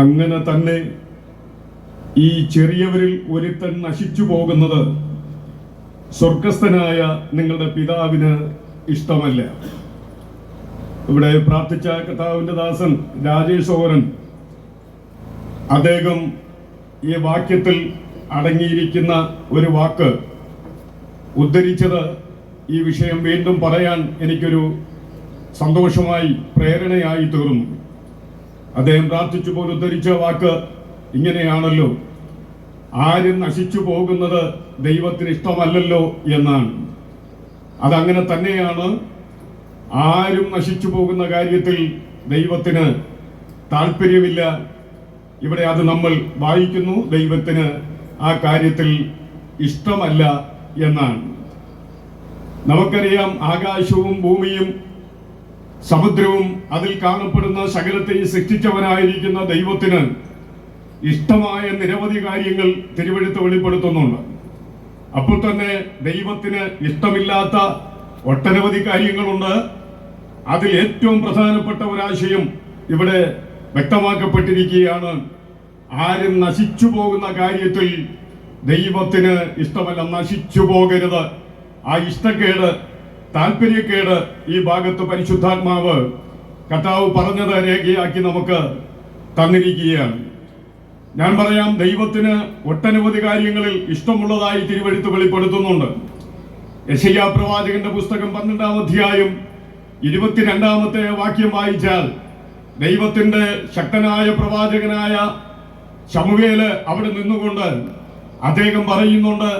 അങ്ങനെ തന്നെ ഈ ചെറിയവരിൽ ഒരുത്തൻ നശിച്ചു പോകുന്നത് സ്വർഗസ്ഥനായ നിങ്ങളുടെ പിതാവിന് ഇഷ്ടമല്ല. ഇവിടെ പ്രാർത്ഥിച്ച കർത്താവിന്റെ ദാസൻ രാജേഷ് ഓരൻ അദ്ദേഹം ഈ വാക്യത്തിൽ അടങ്ങിയിരിക്കുന്ന ഒരു വാക്ക് ഉദ്ധരിച്ചത് ഈ വിഷയം വീണ്ടും പറയാൻ എനിക്കൊരു സന്തോഷമായി പ്രേരണയായി തീർന്നു. അദ്ദേഹം പ്രാർത്ഥിച്ചു പോലെ ഉദ്ധരിച്ച വാക്ക് ഇങ്ങനെയാണല്ലോ. ആരും നശിച്ചു പോകുന്നത് ദൈവത്തിന് ഇഷ്ടമല്ലല്ലോ എന്നാണ്. അതങ്ങനെ തന്നെയാണ് ആരും നശിച്ചു പോകുന്ന കാര്യത്തിൽ ദൈവത്തിന് താല്പര്യമില്ല. ഇവിടെ അത് നമ്മൾ വായിക്കുന്നു ദൈവത്തിന് ആ കാര്യത്തിൽ ഇഷ്ടമല്ല എന്നാണ്. നമുക്കറിയാം ആകാശവും ഭൂമിയും സമുദ്രവും അതിൽ കാണപ്പെടുന്ന സകലത്തെയും സൃഷ്ടിച്ചവനായിരിക്കുന്ന ദൈവത്തിന് ഇഷ്ടമായ നിരവധി കാര്യങ്ങൾ തിരുവഴുത്ത് വെളിപ്പെടുത്തുന്നുണ്ട്. അപ്പോൾ തന്നെ ദൈവത്തിന് ഇഷ്ടമില്ലാത്ത ഒട്ടനവധി കാര്യങ്ങളുണ്ട്. അതിൽ ഏറ്റവും പ്രധാനപ്പെട്ട ഒരാശയം ഇവിടെ വ്യക്തമാക്കപ്പെട്ടിരിക്കുകയാണ്. ആരും നശിച്ചു പോകുന്ന കാര്യത്തിൽ ദൈവത്തിന് ഇഷ്ടമല്ല. നശിച്ചു പോകരുത്. ആ ഇഷ്ടക്കേട് താല്പര്യക്കേട് ഈ ഭാഗത്ത് പരിശുദ്ധാത്മാവ് കർത്താവ് പറഞ്ഞത് രേഖയാക്കി നമുക്ക് തന്നിരിക്കുകയാണ്. ഞാൻ പറയാം ദൈവത്തിന് ഒട്ടനവധി കാര്യങ്ങളിൽ ഇഷ്ടമുള്ളതായി തിരുവഴുത്ത് വെളിപ്പെടുത്തുന്നുണ്ട്. യശയ്യാ പ്രവാചകന്റെ പുസ്തകം പന്ത്രണ്ടാം അധ്യായം ഇരുപത്തിരണ്ടാമത്തെ വാക്യം വായിച്ചാൽ ദൈവത്തിന്റെ ശക്തനായ പ്രവാചകനായ ശമുവേൽ അവിടെ നിന്നുകൊണ്ട് അദ്ദേഹം പറയുന്നുണ്ട്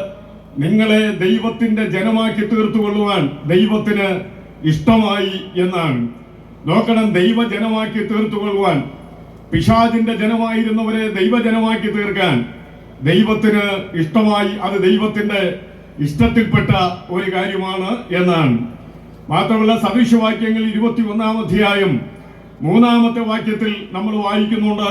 നിങ്ങളെ ദൈവത്തിന്റെ ജനമാക്കി തീർത്തുകൊള്ളുവാൻ ദൈവത്തിന് ഇഷ്ടമായി എന്നാണ്. നോക്കണം ദൈവജനമാക്കി തീർത്തുകൊള്ളുവാൻ. പിശാജിന്റെ ജനമായിരുന്നവരെ ദൈവജനമാക്കി തീർക്കാൻ ദൈവത്തിന് ഇഷ്ടമായി അത് ദൈവത്തിന്റെ ഇഷ്ടത്തിൽപ്പെട്ട ഒരു കാര്യമാണ് എന്നാണ്. മാത്രമല്ല സദൃശ്യവാക്യങ്ങൾ ഇരുപത്തി ഒന്നാം അധ്യായം മൂന്നാമത്തെ വാക്യത്തിൽ നമ്മൾ വായിക്കുന്നുണ്ട്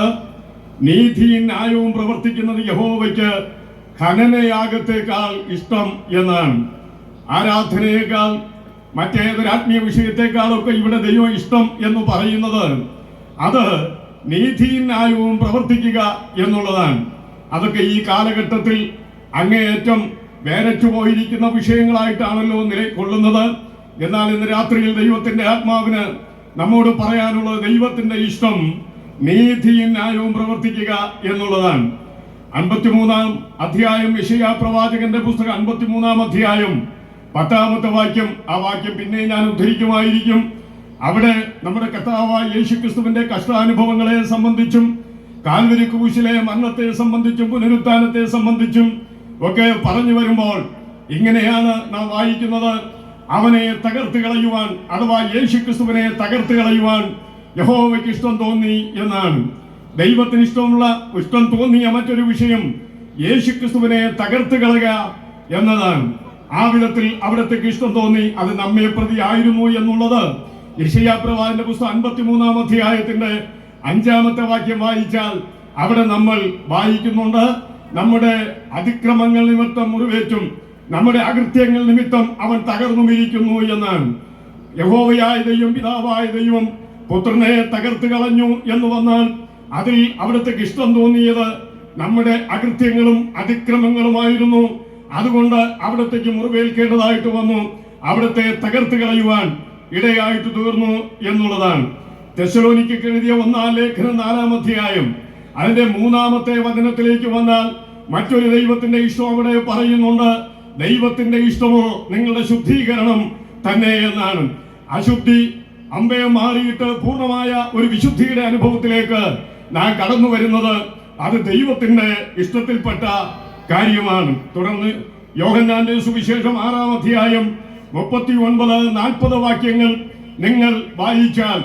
നീതിയും ന്യായവും പ്രവർത്തിക്കുന്നത് യഹോവയ്ക്ക് ഖനനയാഗത്തേക്കാൾ ഇഷ്ടം എന്നാണ്. ആരാധനയേക്കാൾ മറ്റേതൊരു ആത്മീയ വിഷയത്തെക്കാളൊക്കെ ഇവിടെ ദൈവം ഇഷ്ടം എന്ന് പറയുന്നത് അത് നീതിയും ന്യായവും പ്രവർത്തിക്കുക എന്നുള്ളതാണ്. അതൊക്കെ ഈ കാലഘട്ടത്തിൽ അങ്ങേയറ്റം വേരച്ചു പോയിരിക്കുന്ന വിഷയങ്ങളായിട്ടാണല്ലോ നിലകൊള്ളുന്നത് എന്നാൽ ഇന്ന് രാത്രിയിൽ ദൈവത്തിന്റെ ആത്മാവിന് നമ്മോട് പറയാനുള്ളത് ദൈവത്തിന്റെ ഇഷ്ടം നീതിയും ന്യായവും പ്രവർത്തിക്കുക എന്നുള്ളതാണ്. അൻപത്തിമൂന്നാം അധ്യായം യശയാ പ്രവാചകന്റെ പുസ്തകം അൻപത്തിമൂന്നാം അധ്യായം. പത്താമത്തെ വാക്യം ആ വാക്യം പിന്നെ ഞാൻ ഉദ്ധരിക്കുമായിരിക്കും. അവിടെ നമ്മുടെ കർത്താവായ യേശു ക്രിസ്തുവിന്റെ കഷ്ടാനുഭവങ്ങളെ സംബന്ധിച്ചും കാൽവരി കൂശിലെ മരണത്തെ സംബന്ധിച്ചും പുനരുത്ഥാനത്തെ സംബന്ധിച്ചും ഒക്കെ പറഞ്ഞു വരുമ്പോൾ ഇങ്ങനെയാണ് നാം വായിക്കുന്നത്. അവനെ തകർത്ത് കളയുവാൻ അഥവാ യേശു ക്രിസ്തുവിനെ തകർത്ത് കളയുവാൻ യഹോവയ്ക്ക് ഇഷ്ടം തോന്നി എന്നാണ്. ദൈവത്തിന് ഇഷ്ടമുള്ള ഇഷ്ടം തോന്നിയ മറ്റൊരു വിഷയം യേശു ക്രിസ്തുവിനെ തകർത്ത് കളയുക എന്നതാണ്. ആ വിധത്തിൽ അവിടത്തേക്ക് ഇഷ്ടം തോന്നി അത് നമ്മെ പ്രതി ആയിരുന്നു എന്നുള്ളത് യശയാപ്രവാന്റെ പുസ്തകം അൻപത്തിമൂന്നാം അധ്യായത്തിന്റെ അഞ്ചാമത്തെ വാക്യം വായിച്ചാൽ അവിടെ നമ്മൾ വായിക്കുന്നുണ്ട്. നമ്മുടെ അതിക്രമങ്ങൾ നിമിത്തം മുറിവേറ്റും നമ്മുടെ അകൃത്യങ്ങൾ നിമിത്തം അവൻ തകർന്നുമിരിക്കുന്നു എന്നാണ്. യഹോവയായ ദൈവം പിതാവായ ദൈവം പുത്രനെ തകർത്ത് കളഞ്ഞു എന്ന് വന്നാൽ അതിൽ അവിടത്തേക്ക് ഇഷ്ടം തോന്നിയത് നമ്മുടെ അകൃത്യങ്ങളും അതിക്രമങ്ങളുമായിരുന്നു. അതുകൊണ്ട് അവിടത്തേക്ക് മുറിവേൽക്കേണ്ടതായിട്ട് വന്നു. അവിടത്തെ തകർത്ത് കളയുവാൻ ഇടയായിട്ട് തീർന്നു എന്നുള്ളതാണ്. തെശലോനിക്ക് എഴുതിയ ഒന്നാം ലേഖനം നാലാം അധ്യായം. അതിന്റെ മൂന്നാമത്തെ വചനത്തിലേക്ക് വന്നാൽ മറ്റൊരു ദൈവത്തിന്റെ ഇഷ്ടം അവിടെ പറയുന്നുണ്ട്. ദൈവത്തിന്റെ ഇഷ്ടമോ നിങ്ങളുടെ ശുദ്ധീകരണം തന്നെ എന്നാണ്. അശുദ്ധി അമ്പയെ മാറിയിട്ട് പൂർണമായ ഒരു വിശുദ്ധിയുടെ അനുഭവത്തിലേക്ക് നാം കടന്നു വരുന്നത് അത് ദൈവത്തിന്റെ ഇഷ്ടത്തിൽപ്പെട്ട കാര്യമാണ്. തുടർന്ന് യോഹന്നാന്റെ സുവിശേഷം ആറാം അധ്യായം മുപ്പത്തി ഒൻപത് നാൽപ്പത് വാക്യങ്ങൾ നിങ്ങൾ വായിച്ചാൽ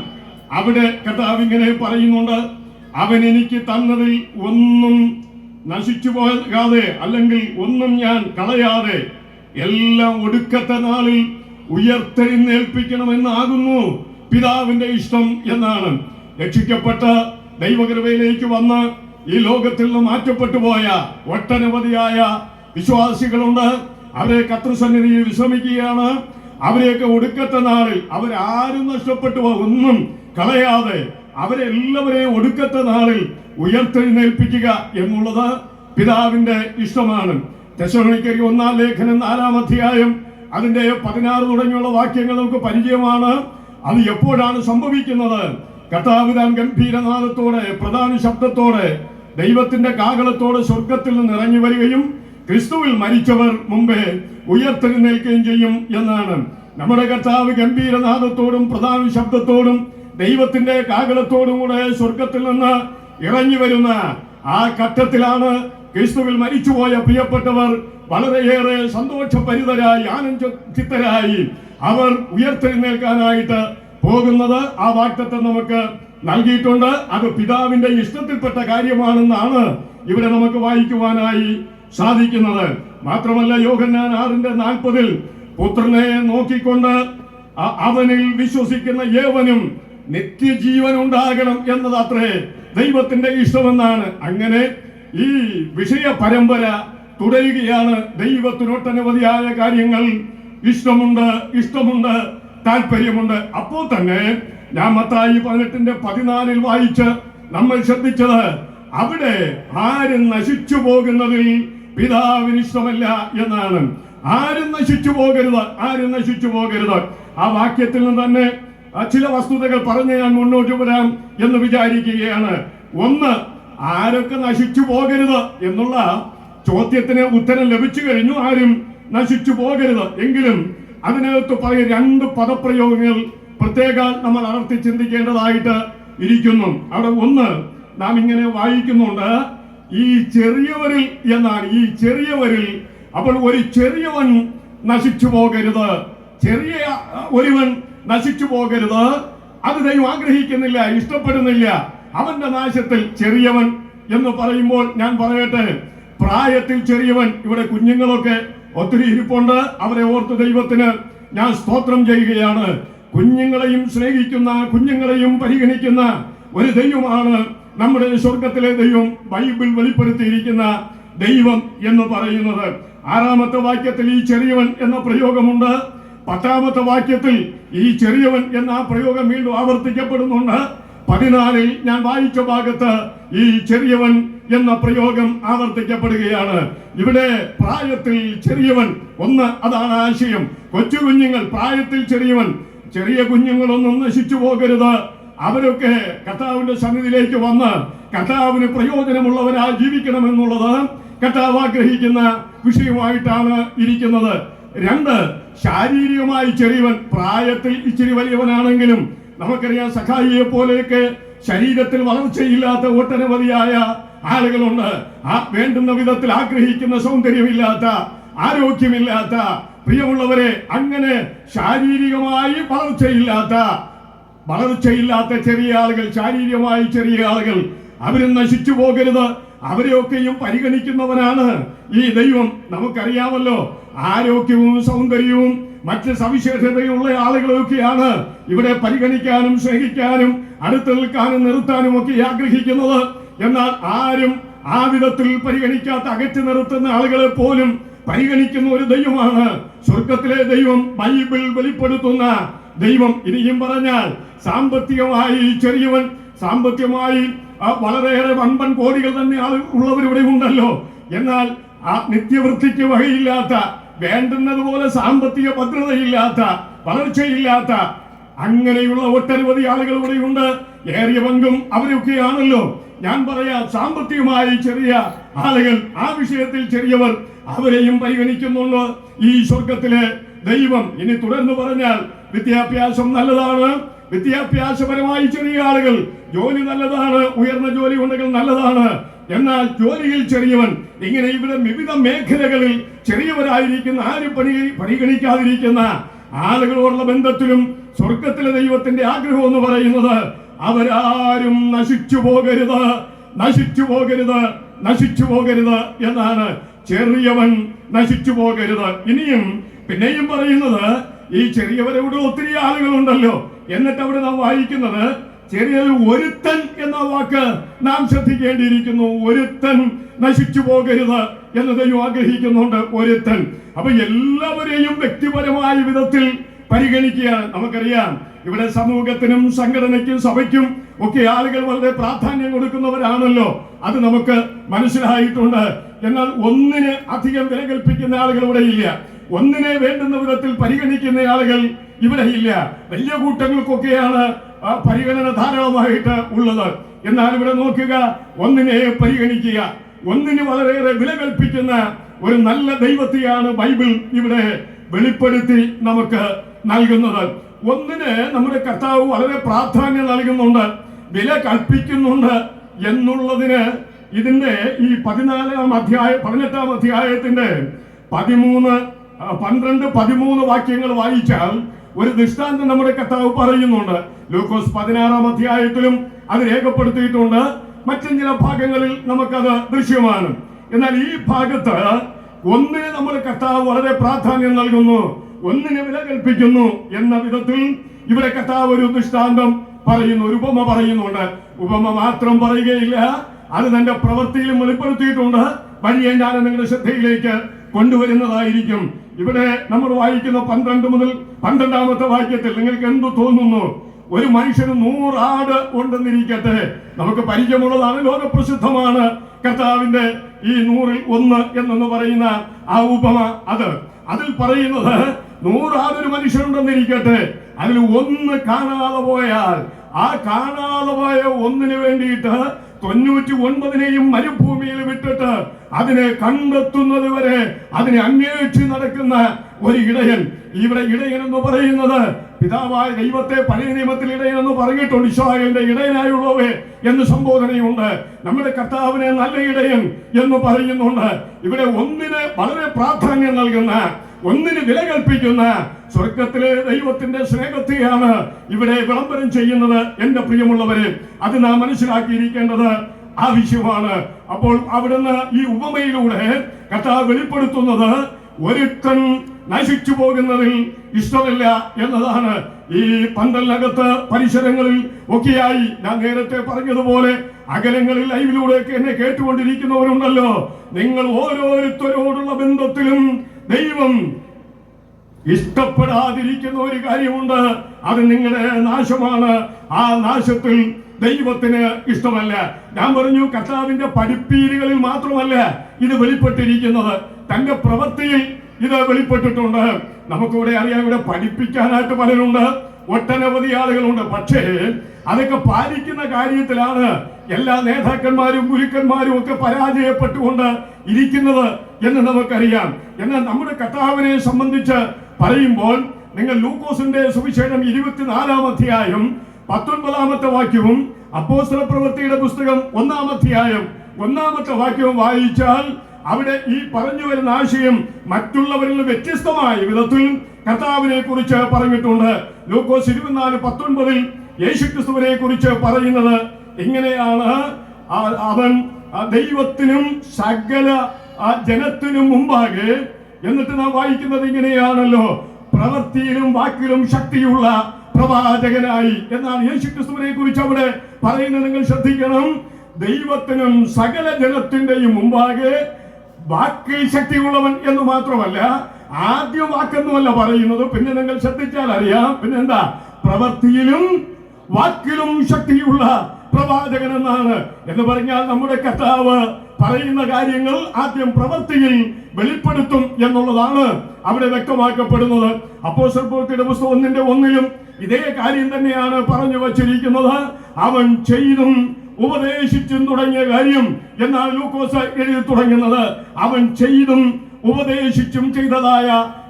അവിടെ കർത്താവ് ഇങ്ങനെ പറയുന്നുണ്ട് അവൻ എനിക്ക് തന്നതിൽ ഒന്നും നശിച്ചു പോകാതെ അല്ലെങ്കിൽ ഒന്നും ഞാൻ കളയാതെ എല്ലാം ഒടുക്കത്തെ നാളിൽ ഉയർത്തെഴുന്നേൽപ്പിക്കണമെന്നാകുന്നു. പിതാവിന്റെ ഇഷ്ടം എന്നാണ്. രക്ഷിക്കപ്പെട്ട ദൈവകൃപയിലേക്ക് വന്ന് ഈ ലോകത്തിൽ നിന്ന് മാറ്റപ്പെട്ടു പോയ ഒട്ടനവധിയായ വിശ്വാസികളുണ്ട്. അവരെ കത്രസന്നിധിയിൽ വിശ്രമിക്കുകയാണ്. അവരെയൊക്കെ ഒടുക്കത്തെ നാളിൽ അവരാരും നഷ്ടപ്പെട്ടു ഒന്നും കളയാതെ അവരെല്ലാവരെയും ഒടുക്കത്തെ നാളിൽ ഉയർത്തെഴുന്നേൽപ്പിക്കുക എന്നുള്ളത് പിതാവിന്റെ ഇഷ്ടമാണ്. ദശമണിക്കരി ഒന്നാം ലേഖനം നാലാം അധ്യായം അതിന്റെ പതിനാറ് തുടങ്ങിയുള്ള വാക്യങ്ങൾ നമുക്ക് പരിചയമാണ്. അത് എപ്പോഴാണ് സംഭവിക്കുന്നത്? കർത്താവ് താൻ ഗംഭീരനാദത്തോടെ പ്രധാന ശബ്ദത്തോടെ ദൈവത്തിന്റെ കാകളത്തോടെ സ്വർഗത്തിൽ നിന്ന് ഇറങ്ങി വരികയും ക്രിസ്തുവിൽ മരിച്ചവർ മുമ്പേ ഉയർത്തെഴുന്നേൽക്കുകയും ചെയ്യും എന്നാണ്. നമ്മുടെ കർത്താവ് ഗംഭീരനാദത്തോടും പ്രധാന ശബ്ദത്തോടും ദൈവത്തിന്റെ കാകളത്തോടും കൂടെ സ്വർഗത്തിൽ നിന്ന് ഇറങ്ങി വരുന്ന ആ ഘട്ടത്തിലാണ് ക്രിസ്തുവിൽ മരിച്ചുപോയ പ്രിയപ്പെട്ടവർ വളരെയേറെ സന്തോഷപരിതരായി ആനന്ദചിത്തരായി അവർ ഉയർത്തെഴുന്നേൽക്കാനായിട്ട് പോകുന്നത് ആ വാക്തത്വം നമുക്ക് നൽകിയിട്ടുണ്ട്. അത് പിതാവിന്റെ ഇഷ്ടത്തിൽപ്പെട്ട കാര്യമാണെന്നാണ് ഇവിടെ നമുക്ക് വായിക്കുവാനായി സാധിക്കുന്നത്. മാത്രമല്ല യോഹന്നാൻ ആറിന്റെ നാൽപ്പതിൽ പുത്രനെ നോക്കിക്കൊണ്ട് അവനിൽ വിശ്വസിക്കുന്ന ഏവനും നിത്യജീവൻ ഉണ്ടാകണം എന്നത് അത്രേ ദൈവത്തിന്റെ ഇഷ്ടമെന്നാണ്. അങ്ങനെ ഈ വിഷയ പരമ്പര തുടരുകയാണ്. ദൈവത്തിനൊട്ടനവധിയായ കാര്യങ്ങൾ ഇഷ്ടമുണ്ട് ഇഷ്ടമുണ്ട്. താല്പര്യമുണ്ട്. അപ്പോൾ തന്നെ ഞാൻ മത്തായി പതിനെട്ടിന്റെ പതിനാലിൽ വായിച്ച് നമ്മൾ ശ്രദ്ധിച്ചത് അവിടെ ആരും നശിച്ചു പോകുന്നതിൽ പിതാവിന് ഇഷ്ടമല്ല എന്നാണ്. ആരും നശിച്ചു പോകരുത് ആരും നശിച്ചു പോകരുത്. ആ വാക്യത്തിൽ നിന്ന് തന്നെ ചില വസ്തുതകൾ പറഞ്ഞ് ഞാൻ മുന്നോട്ട് വരാം എന്ന് വിചാരിക്കുകയാണ്. ഒന്ന് ആരൊക്കെ നശിച്ചു പോകരുത് എന്നുള്ള ചോദ്യത്തിന് ഉത്തരം ലഭിച്ചു കഴിഞ്ഞു ആരും നശിച്ചു പോകരുത്. എങ്കിലും അതിനകത്ത് പറയ രണ്ട് പദപ്രയോഗങ്ങൾ പ്രത്യേക നമ്മൾ അടർത്തി ചിന്തിക്കേണ്ടതായിട്ട് ഇരിക്കുന്നു. അവിടെ ഒന്ന് നാം ഇങ്ങനെ വായിക്കുന്നുണ്ട് ഈ ചെറിയവരിൽ എന്നാണ്. ഈ ചെറിയവരിൽ അപ്പോൾ ഒരു ചെറിയവൻ നശിച്ചു പോകരുത്. ചെറിയ ഒരുവൻ നശിച്ചു പോകരുത്. അത് ദൈവം ആഗ്രഹിക്കുന്നില്ല ഇഷ്ടപ്പെടുന്നില്ല. അവന്റെ നാശത്തിൽ ചെറിയവൻ എന്ന് പറയുമ്പോൾ ഞാൻ പറയട്ടെ പ്രായത്തിൽ ചെറിയവൻ ഇവിടെ കുഞ്ഞുങ്ങളൊക്കെ ഒത്തിരി ഇരിപ്പുണ്ട്. അവരെ ഓർത്ത് ദൈവത്തിന് ഞാൻ സ്തോത്രം ചെയ്യുകയാണ്. കുഞ്ഞുങ്ങളെയും സ്നേഹിക്കുന്ന കുഞ്ഞുങ്ങളെയും പരിഗണിക്കുന്ന ഒരു ദൈവമാണ് നമ്മുടെ സ്വർഗത്തിലെ ദൈവം. ബൈബിൾ വെളിപ്പെടുത്തിയിരിക്കുന്ന ദൈവം എന്ന് പറയുന്നത്. ആറാമത്തെ വാക്യത്തിൽ ഈ ചെറിയവൻ എന്ന പ്രയോഗമുണ്ട്. പത്താമത്തെ വാക്യത്തിൽ ഈ ചെറിയവൻ എന്ന പ്രയോഗം വീണ്ടും ആവർത്തിക്കപ്പെടുന്നുണ്ട്. പതിനാലിൽ ഞാൻ വായിച്ച ഭാഗത്ത് ഈ ചെറിയവൻ എന്ന പ്രയോഗം ആവർത്തിക്കപ്പെടുകയാണ്. ഇവിടെ പ്രായത്തിൽ ചെറിയവൻ ഒന്ന് അതാണ് ആശയം. കൊച്ചു കുഞ്ഞുങ്ങൾ പ്രായത്തിൽ ചെറിയവൻ. ചെറിയ കുഞ്ഞുങ്ങളൊന്നും നശിച്ചു പോകരുത്. അവരൊക്കെ കർത്താവിന്റെ സന്നിധിയിലേക്ക് വന്ന് കർത്താവിന് പ്രയോജനമുള്ളവരാ ജീവിക്കണമെന്നുള്ളത് കർത്താവ് ആഗ്രഹിക്കുന്ന വിഷയമായിട്ടാണ് ഇരിക്കുന്നത്. രണ്ട് ശാരീരികമായി ചെറിയവൻ പ്രായത്തിൽ ഇച്ചിരി വലിയവനാണെങ്കിലും നമുക്കറിയാം സഖായിയെ പോലെയൊക്കെ ശരീരത്തിൽ വളർച്ചയില്ലാത്ത ഒട്ടനവധിയായ ആളുകളുണ്ട്. ആ വേണ്ടുന്ന വിധത്തിൽ ആഗ്രഹിക്കുന്ന സൗന്ദര്യമില്ലാത്ത ആരോഗ്യമില്ലാത്ത പ്രിയമുള്ളവരെ അങ്ങനെ ശാരീരികമായി വളർച്ചയില്ലാത്ത വളർച്ചയില്ലാത്ത ചെറിയ ആളുകൾ ശാരീരികമായി ചെറിയ ആളുകൾ അവരും നശിച്ചു പോകരുത്. അവരെയൊക്കെയും പരിഗണിക്കുന്നവനാണ് ഈ ദൈവം. നമുക്കറിയാമല്ലോ ആരോഗ്യവും സൗന്ദര്യവും മറ്റ് സവിശേഷതയുള്ള ആളുകളൊക്കെയാണ് ഇവിടെ പരിഗണിക്കാനും സ്നേഹിക്കാനും അടുത്ത് നിൽക്കാനും നിർത്താനും ഒക്കെ ആഗ്രഹിക്കുന്നത്. എന്നാൽ ആരും ആ വിധത്തിൽ പരിഗണിക്കാത്ത അകറ്റി നിർത്തുന്ന ആളുകളെ പോലും പരിഗണിക്കുന്ന ഒരു ദൈവമാണ്. സ്വർഗത്തിലെ ദൈവം ബൈബിൾ വെളിപ്പെടുത്തുന്ന ദൈവം. ഇനിയും പറഞ്ഞാൽ സാമ്പത്തികമായി ചെറിയവൻ സാമ്പത്തികമായി വളരെയേറെ വമ്പൻ കോടികൾ തന്നെ ആൾ ഉള്ളവരിവിടെ ഉണ്ടല്ലോ. എന്നാൽ ആ നിത്യവൃത്തിക്ക് വകയില്ലാത്ത വേണ്ടുന്നതുപോലെ സാമ്പത്തിക ഭദ്രതയില്ലാത്ത വളർച്ചയില്ലാത്ത അങ്ങനെയുള്ള ഒട്ടനവധി ആളുകൾ ഇവിടെയുണ്ട്. ഏറിയ പങ്കും അവരൊക്കെയാണല്ലോ. ഞാൻ പറയാ സാമ്പത്തികമായി ചെറിയ ആളുകൾ ആ വിഷയത്തിൽ ചെറിയവർ അവരെയും പരിഗണിക്കുന്നുണ്ട്. ഈ സ്വർഗത്തിലെ ദൈവം ഇനി തുടർന്ന് പറഞ്ഞാൽ വിദ്യാഭ്യാസം നല്ലതാണ്. വിദ്യാഭ്യാസപരമായി ചെറിയ ആളുകൾ ജോലി നല്ലതാണ്. ഉയർന്ന ജോലി ഉണ്ടെങ്കിൽ നല്ലതാണ്. എന്നാൽ ജോലിയിൽ ചെറിയവൻ ഇങ്ങനെ ഇവിടെ വിവിധ മേഖലകളിൽ ചെറിയവരായിരിക്കുന്ന ആരും പണി പരിഗണിക്കാതിരിക്കുന്ന ആളുകളോടുള്ള ബന്ധത്തിലും സ്വർഗത്തിലെ ദൈവത്തിന്റെ ആഗ്രഹം എന്ന് പറയുന്നത് അവരാരും നശിച്ചു പോകരുത് നശിച്ചു പോകരുത് നശിച്ചു പോകരുത് എന്നാണ്. ചെറിയവൻ നശിച്ചു പോകരുത്. ഇനിയും പിന്നെയും പറയുന്നത് ഈ ചെറിയവരോട് ഒത്തിരി ആളുകളുണ്ടല്ലോ. എന്നിട്ട് അവിടെ നാം വായിക്കുന്നത് ചെറിയ ഒരുത്തൻ എന്ന വാക്ക് നാം ശ്രദ്ധിക്കേണ്ടിയിരിക്കുന്നു. ഒരുത്തൻ നശിച്ചു പോകരുത് എന്ന് ദൈവം ആഗ്രഹിക്കുന്നുണ്ട്. ഒരുത്തൻ. അപ്പൊ എല്ലാവരെയും വ്യക്തിപരമായ വിധത്തിൽ പരിഗണിക്കുക. നമുക്കറിയാം ഇവിടെ സമൂഹത്തിനും സംഘടനയ്ക്കും സഭയ്ക്കും ഒക്കെ ആളുകൾ വളരെ പ്രാധാന്യം കൊടുക്കുന്നവരാണല്ലോ. അത് നമുക്ക് മനസ്സിലായിട്ടുണ്ട്. എന്നാൽ ഒന്നിന് അധികം വില കൽപ്പിക്കുന്ന ആളുകൾ ഇവിടെ ഇല്ല. ഒന്നിനെ വേണ്ടുന്ന വിധത്തിൽ പരിഗണിക്കുന്ന ആളുകൾ ഇവിടെ ഇല്ല. വലിയ കൂട്ടങ്ങൾക്കൊക്കെയാണ് പരിഗണന ധാരാളമായിട്ട് ഉള്ളത്. എന്നാൽ ഇവിടെ നോക്കുക ഒന്നിനെ പരിഗണിക്കുക. ഒന്നിന് വളരെയേറെ വില കൽപ്പിക്കുന്ന ഒരു നല്ല ദൈവത്തെയാണ് ബൈബിൾ ഇവിടെ വെളിപ്പെടുത്തി നമുക്ക് നൽകുന്നത്. ഒന്നിന് നമ്മുടെ കർത്താവ് വളരെ പ്രാധാന്യം നൽകുന്നുണ്ട് വില കൽപ്പിക്കുന്നുണ്ട് എന്നുള്ളതിന് ഇതിന്റെ ഈ പതിനാലാം അധ്യായ പതിനെട്ടാം അധ്യായത്തിന്റെ പതിമൂന്ന് ആ, പന്ത്രണ്ട് പതിമൂന്ന് വാക്യങ്ങൾ വായിച്ചാൽ ഒരു ദൃഷ്ടാന്തം നമ്മുടെ കർത്താവ് പറയുന്നുണ്ട്. ലൂക്കോസ് പതിനാറാം അധ്യായത്തിലും അത് രേഖപ്പെടുത്തിയിട്ടുണ്ട്. മറ്റു ചില ഭാഗങ്ങളിൽ നമുക്കത് ദൃശ്യമാണ്. എന്നാൽ ഈ ഭാഗത്ത് ഒന്നിന് നമ്മൾ കർത്താവ് വളരെ പ്രാധാന്യം നൽകുന്നു ഒന്നിന് വില കൽപ്പിക്കുന്നു എന്ന വിധത്തിൽ ഇവിടെ കർത്താവ് ഒരു ദൃഷ്ടാന്തം പറയുന്നു ഒരു ഉപമ പറയുന്നുണ്ട്. ഉപമ മാത്രം പറയുകയില്ല അത് തന്റെ പ്രവൃത്തിയിലും വെളിപ്പെടുത്തിയിട്ടുണ്ട്. വഴിയെ ഞാൻ നിങ്ങളുടെ ശ്രദ്ധയിലേക്ക് കൊണ്ടുവരുന്നതായിരിക്കും. ഇവിടെ നമ്മൾ വായിക്കുന്ന പന്ത്രണ്ട് മുതൽ പന്ത്രണ്ടാമത്തെ വാക്യത്തിൽ നിങ്ങൾക്ക് എന്തു തോന്നുന്നു? ഒരു മനുഷ്യന് നൂറാട് ഉണ്ടെന്നിരിക്കട്ടെ. നമുക്ക് പരിചയമുള്ളതാണ് ലോകപ്രസിദ്ധമാണ് കർത്താവിന്റെ ഈ നൂറിൽ ഒന്ന് എന്നൊന്ന് പറയുന്ന ആ ഉപമ അത്. അതിൽ പറയുന്നത് നൂറാതൊരു മനുഷ്യനുണ്ടെന്നിരിക്കട്ടെ. അതിൽ ഒന്ന് കാണാതെ പോയാൽ ആ കാണാതെ പോയ ഒന്നിനു വേണ്ടിയിട്ട് തൊണ്ണൂറ്റി ഒൻപതിനെയും മരുഭൂമിയിൽ വിട്ടിട്ട് അതിനെ കണ്ടെത്തുന്നത് വരെ അതിനെ അന്വേഷിച്ച് നടക്കുന്ന ഒരു ഇടയൻ ഇവിടെ ഇടയൻ എന്ന് പറയുന്നത് പിതാവായ ദൈവത്തെ പഴയ നിയമത്തിൽ ഇടയൻ എന്ന് പറഞ്ഞിട്ടുണ്ട്. ഇസ്രായേലിന്റെ ഇടയനായുള്ളവേ എന്ന് സംബോധനയുണ്ട്. നമ്മുടെ കർത്താവിനെ നല്ല ഇടയൻ എന്ന് പറയുന്നുണ്ട്. ഇവിടെ ഒന്നിന് വളരെ പ്രാധാന്യം നൽകുന്ന ഒന്നിന് വില കൽപ്പിക്കുന്ന സ്വർഗത്തിലെ ദൈവത്തിന്റെ സ്നേഹത്തെയാണ് ഇവിടെ വിളംബരം ചെയ്യുന്നത് എന്റെ പ്രിയമുള്ളവരെ. അത് നാം മനസ്സിലാക്കിയിരിക്കേണ്ടത് ആവശ്യമാണ്. അപ്പോൾ അവിടുന്ന് ഈ ഉപമയിലൂടെ കഥ വെളിപ്പെടുത്തുന്നത് ഒരുത്തൻ നശിച്ചു പോകുന്നതിൽ ഇഷ്ടമില്ല എന്നതാണ് ഈ പന്തലിനകത്ത് പരിസരങ്ങളിൽ ഒക്കെയായി ഞാൻ നേരത്തെ പറഞ്ഞതുപോലെ അകലങ്ങളിൽ ലൈവിലൂടെയൊക്കെ എന്നെ കേട്ടുകൊണ്ടിരിക്കുന്നവരുണ്ടല്ലോ. നിങ്ങൾ ഓരോരുത്തരോടുള്ള ബന്ധത്തിലും ദൈവം ഇഷ്ടപ്പെടാതിരിക്കുന്ന ഒരു കാര്യമുണ്ട്. അത് നിങ്ങളുടെ നാശമാണ്. ആ നാശത്തിൽ ദൈവത്തിന് ഇഷ്ടമല്ല. ഞാൻ പറഞ്ഞു കർത്താവിന്റെ പഠിപ്പീരുകളിൽ മാത്രമല്ല ഇത് വെളിപ്പെട്ടിരിക്കുന്നത്. തന്റെ പ്രവൃത്തിയിൽ ഇത് വെളിപ്പെട്ടിട്ടുണ്ട്. നമുക്കിവിടെ അറിയാം ഇവിടെ പഠിപ്പിക്കാനായിട്ട് പലരുണ്ട്. ഒട്ടനവധി ആളുകളുണ്ട്. പക്ഷേ അതൊക്കെ പാലിക്കുന്ന കാര്യത്തിലാണ് എല്ലാ നേതാക്കന്മാരും ഗുരുക്കന്മാരും ഒക്കെ പരാജയപ്പെട്ടുകൊണ്ട് ഇരിക്കുന്നത് എന്ന് നമുക്കറിയാം. എന്നാൽ നമ്മുടെ കർത്താവിനെ സംബന്ധിച്ച് പറയുമ്പോൾ നിങ്ങൾ ലൂക്കോസിന്റെ സുവിശേഷം ഇരുപത്തിനാലാം അധ്യായം പത്തൊൻപതാമത്തെ വാക്യവും അപ്പോസ്തല പ്രവൃത്തിയുടെ പുസ്തകം ഒന്നാം അധ്യായം ഒന്നാമത്തെ വാക്യവും വായിച്ചാൽ അവിടെ ഈ പറഞ്ഞു വരുന്ന ആശയം മറ്റുള്ളവരിൽ വ്യത്യസ്തമായ വിധത്തിൽ കർത്താവിനെ കുറിച്ച് പറഞ്ഞിട്ടുണ്ട്. ലൂക്കോസ് ഇരുപത്തിനാല് പത്തൊൻപതിൽ യേശുക്രിസ്തുവിനെ കുറിച്ച് പറയുന്നത് ഇങ്ങനെയാണ്. അവൻ ദൈവത്തിനും സകല ജനത്തിനും മുമ്പാകെ എന്നിട്ട് നാം വായിക്കുന്നത് ഇങ്ങനെയാണല്ലോ. പ്രവൃത്തിയിലും വാക്കിലും ശക്തിയുള്ള പ്രവാചകനായി എന്നാണ് യേശുക്രിസ്തുവിനെ കുറിച്ച് അവിടെ പറയുന്നത്. നിങ്ങൾ ശ്രദ്ധിക്കണം. ദൈവത്തിനും സകല ജനത്തിന്റെയും മുമ്പാകെ വാക്കിൽ ശക്തിയുള്ളവൻ എന്ന് മാത്രമല്ല ആദ്യം വാക്കെന്നുമല്ല പറയുന്നത്. പിന്നെ നിങ്ങൾ ശ്രദ്ധിച്ചാൽ അറിയാം. പിന്നെന്താ പ്രവൃത്തിയിലും വാക്കിലും ശക്തിയുള്ള പ്രവാചകൻ എന്നാണ്. എന്ന് പറഞ്ഞാൽ നമ്മുടെ കർത്താവ് പറയുന്ന കാര്യങ്ങൾ ആദ്യം പ്രവൃത്തിയിൽ വെളിപ്പെടുത്തും എന്നുള്ളതാണ് അവിടെ വ്യക്തമാക്കപ്പെടുന്നത്. അപ്പോ പ്രവൃത്തിയുടെ പുസ്തകം ഒന്നിന്റെ ഒന്നിലും ഇതേ കാര്യം തന്നെയാണ് പറഞ്ഞു വച്ചിരിക്കുന്നത്. അവൻ ചെയ്തും ഉപദേശിച്ചും തുടങ്ങിയ കാര്യം എന്നാൽ ലൂക്കോസ് എഴുതി തുടങ്ങുന്നത് അവൻ ചെയ്തും ഉപദേശിച്ചും ചെയ്തതായ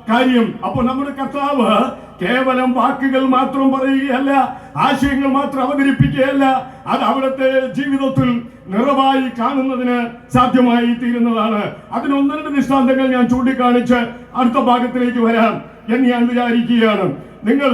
കാര്യം. അപ്പൊ നമ്മുടെ കർത്താവ് കേവലം വാക്കുകൾ മാത്രം പറയുകയല്ല ആശയങ്ങൾ മാത്രം അവതരിപ്പിക്കുകയല്ല അത് അവിടുത്തെ ജീവിതത്തിൽ നിറവായി കാണുന്നതിന് സാധ്യമായി തീരുന്നതാണ്. അതിനൊന്ന് രണ്ട് ദൃഷ്ടാന്തങ്ങൾ ഞാൻ ചൂണ്ടിക്കാണിച്ച് അടുത്ത ഭാഗത്തിലേക്ക് വരാം എന്ന് ഞാൻ വിചാരിക്കുകയാണ്. നിങ്ങൾ